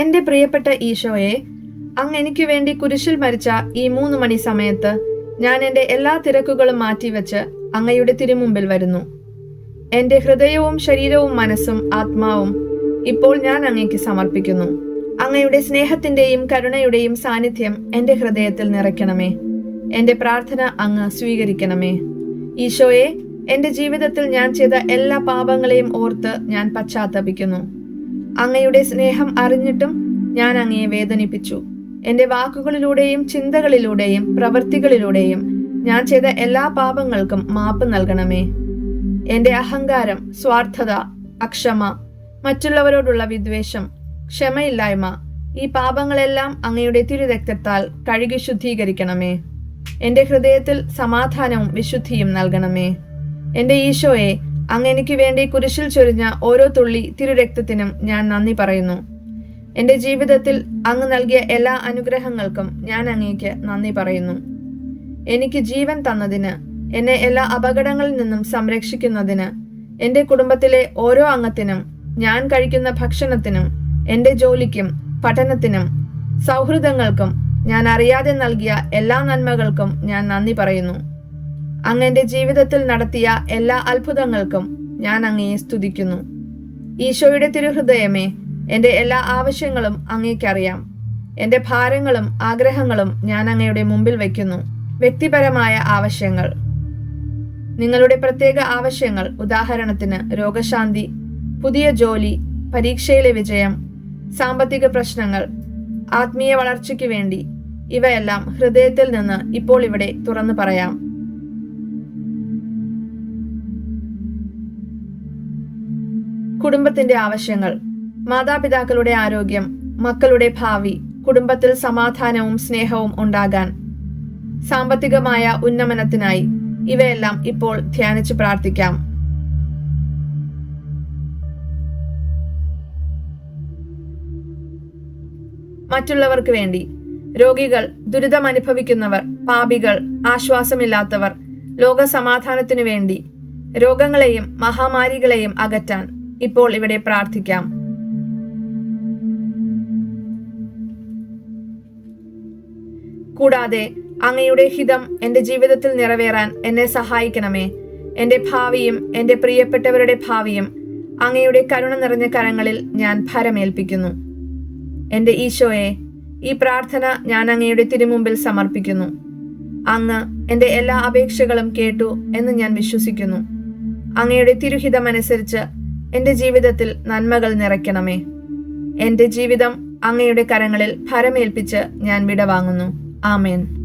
എന്റെ പ്രിയപ്പെട്ട ഈശോയെ അങ്ങ് എനിക്ക് വേണ്ടി കുരിശിൽ മരിച്ച ഈ മൂന്ന് മണി സമയത്ത് ഞാൻ എന്റെ എല്ലാ തിരക്കുകളും മാറ്റിവെച്ച് അങ്ങയുടെ തിരുമുമ്പിൽ വരുന്നു. എന്റെ ഹൃദയവും ശരീരവും മനസ്സും ആത്മാവും ഇപ്പോൾ ഞാൻ അങ്ങയ്ക്ക് സമർപ്പിക്കുന്നു. അങ്ങയുടെ സ്നേഹത്തിന്റെയും കരുണയുടെയും സാന്നിധ്യം എന്റെ ഹൃദയത്തിൽ നിറയ്ക്കണമേ. എന്റെ പ്രാർത്ഥന അങ്ങ് സ്വീകരിക്കണമേ. ഈശോയെ എന്റെ ജീവിതത്തിൽ ഞാൻ ചെയ്ത എല്ലാ പാപങ്ങളെയും ഓർത്ത് ഞാൻ പശ്ചാത്തപിക്കുന്നു. അങ്ങയുടെ സ്നേഹം അറിഞ്ഞിട്ടും ഞാൻ അങ്ങയെ വേദനിപ്പിച്ചു. എന്റെ വാക്കുകളിലൂടെയും ചിന്തകളിലൂടെയും പ്രവൃത്തികളിലൂടെയും ഞാൻ ചെയ്ത എല്ലാ പാപങ്ങൾക്കും മാപ്പ് നൽകണമേ. എന്റെ അഹങ്കാരം സ്വാർത്ഥത അക്ഷമ മറ്റുള്ളവരോടുള്ള വിദ്വേഷം ക്ഷമയില്ലായ്മ ഈ പാപങ്ങളെല്ലാം അങ്ങയുടെ തിരുരക്തത്താൽ കഴുകി ശുദ്ധീകരിക്കണമേ. എന്റെ ഹൃദയത്തിൽ സമാധാനവും വിശുദ്ധിയും നൽകണമേ. എന്റെ ഈശോയെ അങ്ങ് എനിക്ക് വേണ്ടി കുരിശിൽ ചൊരിഞ്ഞ ഓരോ തുള്ളി തിരുരക്തത്തിനും ഞാൻ നന്ദി പറയുന്നു. എന്റെ ജീവിതത്തിൽ അങ്ങ് നൽകിയ എല്ലാ അനുഗ്രഹങ്ങൾക്കും ഞാൻ അങ്ങേക്ക് നന്ദി പറയുന്നു. എനിക്ക് ജീവൻ തന്നതിന് എന്നെ എല്ലാ അപകടങ്ങളിൽ നിന്നും സംരക്ഷിക്കുന്നതിന് എന്റെ കുടുംബത്തിലെ ഓരോ അംഗത്തിനും ഞാൻ കഴിക്കുന്ന ഭക്ഷണത്തിനും എന്റെ ജോലിക്കും പഠനത്തിനും സൗഹൃദങ്ങൾക്കും ഞാൻ അറിയാതെ നൽകിയ എല്ലാ നന്മകൾക്കും ഞാൻ നന്ദി പറയുന്നു. അങ്ങ് എന്റെ ജീവിതത്തിൽ നടത്തിയ എല്ലാ അത്ഭുതങ്ങൾക്കും ഞാൻ അങ്ങയെ സ്തുതിക്കുന്നു. ഈശോയുടെ തിരുഹൃദയമേ എന്റെ എല്ലാ ആവശ്യങ്ങളും അങ്ങേക്കറിയാം. എന്റെ ഭാരങ്ങളും ആഗ്രഹങ്ങളും ഞാൻ അങ്ങയുടെ മുമ്പിൽ വയ്ക്കുന്നു. വ്യക്തിപരമായ ആവശ്യങ്ങൾ. നിങ്ങളുടെ പ്രത്യേക ആവശ്യങ്ങൾ ഉദാഹരണത്തിന് രോഗശാന്തി പുതിയ ജോലി പരീക്ഷയിലെ വിജയം സാമ്പത്തിക പ്രശ്നങ്ങൾ ആത്മീയ വളർച്ചയ്ക്ക് വേണ്ടി ഇവയെല്ലാം ഹൃദയത്തിൽ നിന്ന് ഇപ്പോൾ ഇവിടെ തുറന്നു പറയാം. കുടുംബത്തിന്റെ ആവശ്യങ്ങൾ മാതാപിതാക്കളുടെ ആരോഗ്യം മക്കളുടെ ഭാവി കുടുംബത്തിൽ സമാധാനവും സ്നേഹവും ഉണ്ടാകാൻ സാമ്പത്തികമായ ഉന്നമനത്തിനായി ഇവയെല്ലാം ഇപ്പോൾ ധ്യാനിച്ച് പ്രാർത്ഥിക്കാം. മറ്റുള്ളവർക്ക് വേണ്ടി രോഗികൾ ദുരിതം അനുഭവിക്കുന്നവർ പാപികൾ ആശ്വാസമില്ലാത്തവർ ലോക സമാധാനത്തിനു വേണ്ടി രോഗങ്ങളെയും മഹാമാരികളെയും അകറ്റാൻ ഇപ്പോൾ ഇവിടെ പ്രാർത്ഥിക്കാം. കൂടാതെ അങ്ങയുടെ ഹിതം എന്റെ ജീവിതത്തിൽ നിറവേറാൻ എന്നെ സഹായിക്കണമേ. എന്റെ ഭാവിയും എന്റെ പ്രിയപ്പെട്ടവരുടെ ഭാവിയും അങ്ങയുടെ കരുണ നിറഞ്ഞ കരങ്ങളിൽ ഞാൻ ഭരമേൽപ്പിക്കുന്നു. എന്റെ ഈശോയെ ഈ പ്രാർത്ഥന ഞാൻ അങ്ങയുടെ തിരുമുമ്പിൽ സമർപ്പിക്കുന്നു. അങ്ങ് എന്റെ എല്ലാ അപേക്ഷകളും കേട്ടു എന്ന് ഞാൻ വിശ്വസിക്കുന്നു. അങ്ങയുടെ തിരുഹിതമനുസരിച്ച് എന്റെ ജീവിതത്തിൽ നന്മകൾ നിറയ്ക്കണമേ. എന്റെ ജീവിതം അങ്ങയുടെ കരങ്ങളിൽ ഭരമേൽപ്പിച്ച് ഞാൻ വിടവാങ്ങുന്നു. ആമേൻ.